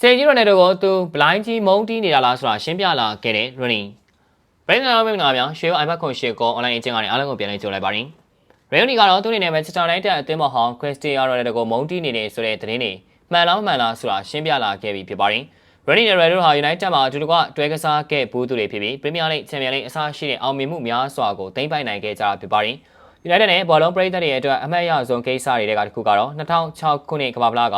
စင်ကြီးရိုနယ်ဒိုကိုသူဘလိုင်းကြီးမုန်းတီးနေတာလားဆိုတာရှင်းပြလာခဲ့တဲ့ရိုနီဘရိန်နာမင်္ဂလာများရှေးအိုင်ဘတ်ခွန်ရှေကိုအွန်လိုင်းအကျဉ်းကနေအားလုံးကိုပြန်လည်ကြိုလိုက်ပါရစေ။ရိုနီကတော့သူ့အနေနဲ့မန်ချက်စတာနိုင်တက်အသင်းမဟောင်းခရစ္စတီယာရိုနယ်ဒိုကိုမုန်းတီးနေတယ်ဆိုတဲ့သတင်းတွေမှန်လားမှန်လားဆိုတာရှင်းပြလာခဲ့ပြီဖြစ်ပါတယ်။ရိုနီနဲ့ရိုနယ်ဒိုဟာယူနိုက်တက်မှာအတူတကွတွဲကစားခဲ့ဘူးသူတွေဖြစ်ပြီးပရီးမီးယားလိချန်ပီယံလိအစားရှိတဲ့အောင်မြင်မှုများစွာကိုသိမ်းပိုက်နိုင်ခဲ့ကြတာဖြစ်ပါတယ်။ United နဲ့ဘောလုံးပရိသတ်တွေအတွက်အမှတ်ရဆုံးကိစ္စတွေကတစ်ခုကတော့2006ခုနှစ်ကမ္ဘာဖလားက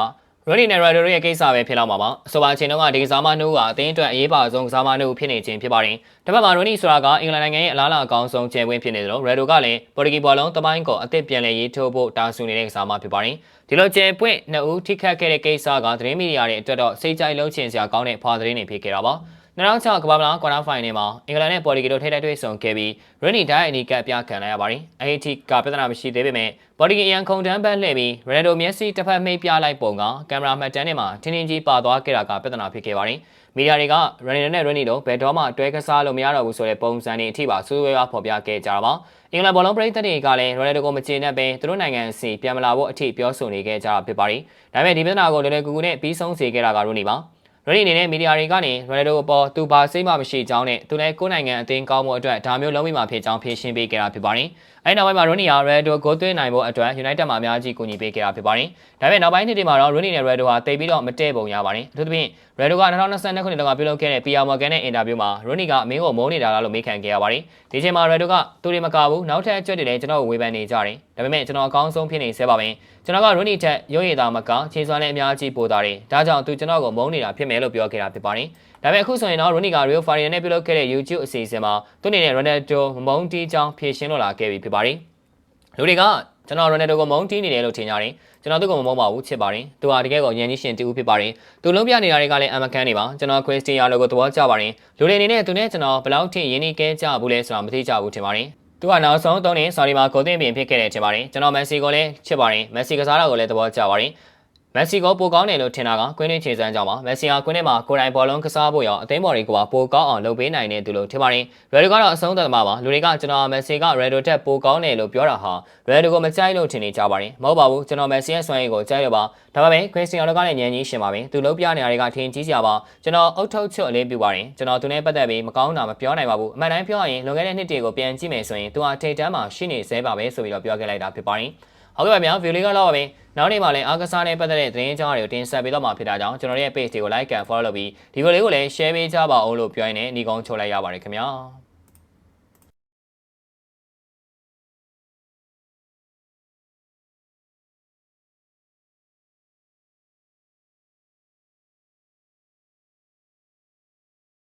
ရိုဒီနယ်ရိုဒိုရဲ့ကိစ္စပဲဖြစ်လောက်မှာပါအဆိုပါအချိန်တုန်းကဒီကစားမနှုတ်ကအသင်းအတွက်အရေးပါဆုံးကစားမနှုတ်ဖြစ်နေခြင်းဖြစ်ပါတယ်။တပတ်မှာရိုနီဆိုတာကအင်္ဂလန်နိုင်ငံရဲ့အလားအလာအကောင်းဆုံးကျယ်ဝန်းဖြစ်နေတယ်လို့ရိုဒိုကလည်းပေါ်တူဂီဘောလုံးတပိုင်းကိုအသစ်ပြန်လည်ရေးထိုးဖို့တာဆူနေတဲ့ကစားမဖြစ်ပါတယ်။ဒီလိုကျယ်ပွင့်နှစ်ဦးထိခတ်ခဲ့တဲ့ကိစ္စကသတင်းမီဒီယာတွေအတွက်တော့စိတ်ကြိုက်လုံးချင်စရာကောင်းတဲ့ဖွာသတင်းတွေဖြစ်ခဲ့တာပါ။ 2006ကမ္ဘာ့ဖလားကွာတာဖိုင်နယ်မှာအင်္ဂလန်နဲ့ပေါ်တူဂီတို့ထိပ်တိုက်တွေ့ဆုံခဲ့ပြီးရနီဒိုင်အနီကပ်ပြခံလိုက်ရပါတယ်။အဲဒီထိကပြဿနာမရှိသေးပေမဲ့ပေါ်တူဂီအရန်ခုန်တန်းပန်းလှည့်ပြီးရန်ဒိုမျက်စိတစ်ဖက်မှိတ်ပြလိုက်ပုံကကင်မရာမှတ်တမ်းထဲမှာထင်းထင်းကြီးပါသွားခဲ့တာကပြဿနာဖြစ်ခဲ့ပါတယ်။မီဒီယာတွေကရန်နီနဲ့ရနီတို့ဘယ်တော့မှတွဲကစားလို့မရတော့ဘူးဆိုတဲ့ပုံစံတွေအထိပါဆွေးနွေးရဖော်ပြခဲ့ကြတာပါ။အင်္ဂလန်ဘောလုံးပရိသတ်တွေကလည်းရိုနယ်ဒိုကိုမကျေနပ်ပဲသူတို့နိုင်ငံစီပြန်မလာဖို့အထိပြောဆိုနေခဲ့ကြတာဖြစ်ပါတယ်။ဒါပေမဲ့ဒီပြဿနာကိုလွယ်လွယ်ကူကူနဲ့ပြီးဆုံးစေခဲ့တာကရိုနီပါ။ ရနီအနေနဲ့မီဒီယာတွေကနေရိုနယ်ဒိုအပေါ်သူဘာစိတ်မှမရှိကြောင်းနဲ့သူလည်းကိုယ်နိုင်ငံအသင်းကောင်းမှုအတွက်ဒါမျိုးလုံးဝမှာဖြစ်ကြောင်းဖြေရှင်းပေးခဲ့တာဖြစ်ပါတယ်။အဲဒီနောက်ပိုင်းမှာရိုနီယာရိုနယ်ဒိုကိုသွင်းနိုင်ဖို့အတွက် United မှာအများကြီးကူညီပေးခဲ့တာဖြစ်ပါတယ်။ဒါပေမဲ့နောက်ပိုင်းနှစ်တွေမှာတော့ရိုနီနဲ့ရိုနယ်ဒိုဟာတိတ်ပြီးတော့မတည့်ပုံရပါတယ်။အထူးသဖြင့်ရိုနယ်ဒိုက2022ခုနှစ်တုန်းကပြုလုပ်ခဲ့တဲ့ PR Morgan နဲ့အင်တာဗျူးမှာရိုနီကအမင်းကိုမုန်းနေတာလားလို့မေးခံခဲ့ရပါတယ်။ဒီချိန်မှာရိုနယ်ဒိုကသူတွေမကဘူးနောက်ထပ်အကျွတ်တွေလည်းကျွန်တော်ကိုဝေဖန်နေကြတယ်။ဒါပေမဲ့ကျွန်တော်အကောင်းဆုံးဖြစ်နေဆဲပါပဲ။ကျွန်တော်ကရိုနီထက်ရုံးရည်သားမကခြေစွမ်းလည်းအများကြီးပိုတာတယ်။ဒါကြောင့်သူကျွန်တော်ကိုမုန်းနေတာဖြစ်မယ်လို့ပြောခဲ့တာဖြစ်ပါတယ်။ဒါပေမဲ့အခုဆိုရင်တော့ရိုနီက Real Farian နဲ့ပြုလုပ်ခဲ့တဲ့ YouTube အစီအစဉ်မှာသူအနေနဲ့ Ronaldo မုန်းတီးကြောင်းဖြေရှင်းလို့လာခဲ့ပြီဖြစ်ပါတယ်။လူတွေကကျွန်တော် Ronaldo ကိုမုန်းတီးနေတယ်လို့ထင်ကြတယ်။ကျွန်တော်သူ့ကိုမမုန်းပါဘူးချစ်ပါတယ်။သူဟာတကယ်ကိုညံကြီးရှင်တူဖြစ်ပါတယ်။သူလုံးပြနေတာတွေကလည်းအမကန်နေပါ။ကျွန်တော် Cristiano ကိုသဘောကျပါတယ်။လူတွေအနေနဲ့သူနဲ့ကျွန်တော်ဘယ်လောက်ထိရင်းနှီးကဲကြဘူးလဲဆိုတာမသိကြဘူးထင်ပါတယ်။သူကနောက်ဆုံးသုံးနေဆော်ဒီမှာကိုသိန်းပြင်ဖြစ်ခဲ့တယ်ထင်ပါတယ်ကျွန်တော်မက်ဆီကိုလည်းချစ်ပါတယ်မက်ဆီကစားတာကိုလည်းသဘောကျပါတယ် မက်ဆီကိုပိုကောင်းတယ်လို့ထင်တာကကွင်းနှင်းခြေစမ်းကြောင်းပါမက်ဆီဟာကွင်းထဲမှာကိုယ်တိုင်ဘောလုံးကစားဖို့ရောအသိမော်တွေကပိုကောင်းအောင်လုပ်ပေးနိုင်တဲ့သူလို့ထင်ပါတယ်ရယ်ဒိုကတော့အဆုံးသတ်သမားပါလူတွေကကျွန်တော်မက်ဆီကရယ်ဒိုတက်ပိုကောင်းတယ်လို့ပြောတာဟာရယ်ဒိုကိုမကြိုက်လို့ထင်နေကြပါတယ်မဟုတ်ပါဘူးကျွန်တော်မက်ဆီရဲ့စွမ်းရည်ကိုကြိုက်ရပါဒါပေမဲ့ခရစ်စတီယာနိုကလည်းညံကြီးရှင်ပါပဲသူလုံးပြနေရတွေကထင်ကြီးစရာပါကျွန်တော်အုတ်ထုတ်ချွတ်အလေးပြပါတယ်ကျွန်တော်သူနဲ့ပတ်သက်ပြီးမကောင်းတာမပြောနိုင်ပါဘူးအမှန်တိုင်းပြောရရင်လွန်ခဲ့တဲ့နှစ်တွေကိုပြန်ကြည့်မယ်ဆိုရင်သူဟာထိတ်တန်းမှာရှိနေသေးပါပဲဆိုပြီးတော့ပြောခဲ့လိုက်တာဖြစ်ပါတယ်ဟုတ်ကဲ့ပါဗျာဗီဒီယိုလေးကတော့ပါပဲ နောက်နေ့မှာလည်းအားကစားနဲ့ပတ်သက်တဲ့သတင်းကြောင်းတွေကိုတင်ဆက်ပေးတော့မှာဖြစ်တာကြောင့်ကျွန်တော်ရဲ့ page တွေကို like and follow လုပ်ပြီးဒီဗီဒီယိုလေးကိုလည်း share ပေးကြပါဦးလို့ပြောရင်းနဲ့ညီကုန်းချုပ်လိုက်ရပါတယ်ခင်ဗျာ